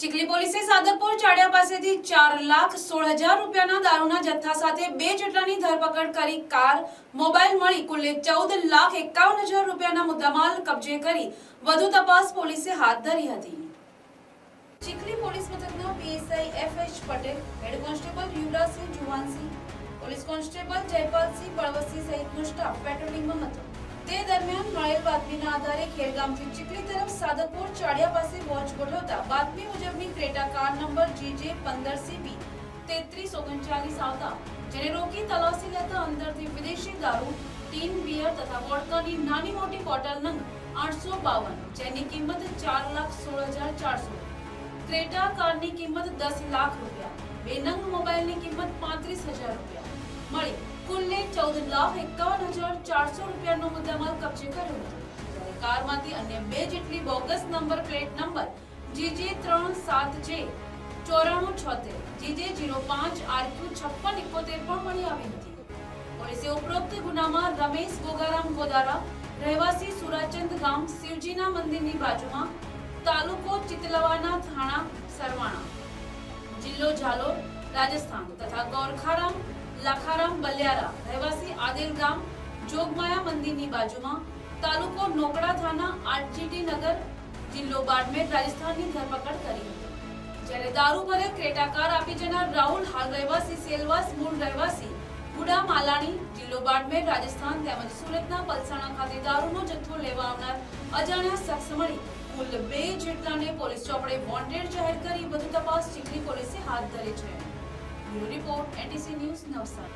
ચીખલી પોલીસે સાદરપુર ચાડિયા પાસેથી ચાર લાખ સોળ હજાર રૂપિયાના દારૂના જથ્થા સાથે બે જેટલાની ધરપકડ કરી કાર, મોબાઈલ મળી કુલે ચૌદ લાખ એકાવન હજાર રૂપિયાના મુદ્દામાલ કબજે કરી વધુ તપાસ પોલીસે હાથ ધરી હતી. ચીખલી પોલીસ મથકના PSI F H Patel, head constable Yuvrajsinh Juvansinh police constable Jaypalsinh Balvasinh સહિતનો સ્ટાફ પેટ્રોલિંગમાં હતો. મળેલ બાતમીના આધારે ખેરગામથી ચીખલી તરફ સાદતપુર ચાડિયા પાસે વોચ ગોઠવતા બાતમી મુજબની ક્રેટા કાર નંબર જીજે પંદર સીબી તેત્રીસ ઓગણચાલીસ આવતા, જેને રોકી તલાસી લેતા અંદરથી વિદેશી દારૂ, ટીન બિયર તથા વોડકાની નાની મોટી બોટલ નંગ આઠસો બાવન, જેની કિંમત ચાર લાખ સોળ હજાર ચારસો ક્રેટા કારની કિંમત દસ લાખ રૂપિયા, બે નંગ મોબાઈલની કિંમત પાંત્રીસ હજાર રૂપિયા. મળી કુલ્લે ચૌદ લાખ એકાવન હજાર ચારસો રૂપિયાનો મુદ્દામાલ કબજે કર્યો હતો. કારમાંથી અન્ય બે જેટલી bogus number plate number GJ ત્રણ સાત જે ચોરાણું છોતેર, જીજે જીરો પાંચ, આરક્યુ છપ્પન, એકોતેર પણ મળી આવી હતી. પોલીસે ઉપરોક્ત ગુનામાં રમેશ ગોગારામ ગોદારા, રહેવાસી સુરાચંદ ગામ, શિવજીના મંદિરની બાજુમાં, તાલુકો ચિતલવાના થાણા, સરવાણા, જિલ્લો ઝાલોર, રાજસ્થાન તથા ગોરખારામ લાખારામ બલિયારા, રહેવાસી આદેલ ગામ, જોગમાયા મંદિરની બાજુમાં, તાલુકો નોકડા થાના આરજીટી નગર, જિલ્લો બાડમેર, રાજસ્થાનની ધરપકડ કરી હતી. જ્યારે દારૂ ભરે ક્રેટાકાર આપી જનાર રાહુલ, હાલ રહેવાસી સેલવાસ, મૂળ રહેવાસી ગુડા માલાણી, જિલ્લો બાડમેર, રાજસ્થાન તેમજ સુરતના પલસાણા ખાતે દારૂનો જથ્થો લેવા આવનાર અજાણ્યા શખ્સ મળી કુલ બે જેટલાને પોલીસ ચોપડે વોન્ટેડ જાહેર કરી વધુ તપાસ ચીખલી પોલીસે હાથ ધરી છે. bureau report NTC news Navsari